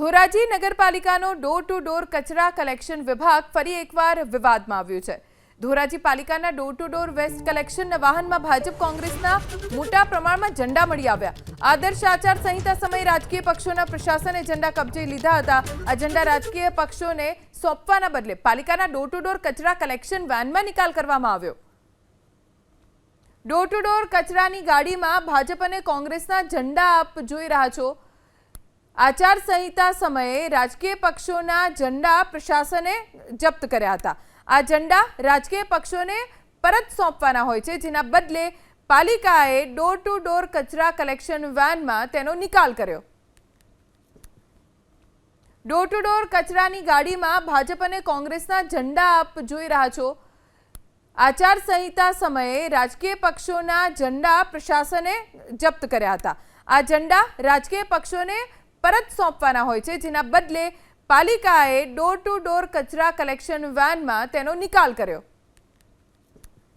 ધોરાજી નગરપાલિકાનો door to door કચરા collection વિભાગ ફરી એકવાર વિવાદમાં આવ્યું છે. ધોરાજી પાલિકાના ડોર ટુ ડોર વેસ્ટ કલેક્શનના વાહનમાં ભાજપ કોંગ્રેસના મોટા પ્રમાણમાં ઝંડા મળી આવ્યા. આદર્શ આચાર સંહિતા સમયે રાજકીય પક્ષોના પ્રશાસને ઝંડા કબજે લીધા હતા. આ ઝંડા રાજકીય પક્ષોને સોંપવાના બદલે પાલિકાના ડોર ટુ ડોર કચરા કલેક્શન વેનમાં નિકાલ કરવામાં આવ્યો. ડોર ટુ ડોર કચરાની ગાડીમાં ભાજપ અને કોંગ્રેસના ઝંડા આપ જોઈ રહ્યા છો. આચાર સંહિતા સમયે રાજકીય પક્ષોના ઝંડા પ્રશાસને જપ્ત કર્યા હતા. આ ઝંડા રાજકીય પક્ષોને પરત સોંપવાના હોય છે, જેના બદલે પાલિકાએ ડોર ટુ ડોર કચરા કલેક્શન વેનમાં તેનો નિકાલ કર્યો. ડોર ટુ ડોર કચરાની ગાડીમાં ભાજપ અને કોંગ્રેસના ઝંડા આપ જોઈ રહ્યા છો. આચાર સંહિતા સમયે રાજકીય પક્ષોના ઝંડા પ્રશાસને જપ્ત કર્યા હતા. આ ઝંડા રાજકીય પક્ષોને પરત સોંપવાના હોય છે, જેના બદલે પાલિકાએ ડોર ટુ ડોર કચરા કલેક્શન વેનમાં તેનો નિકાલ કર્યો.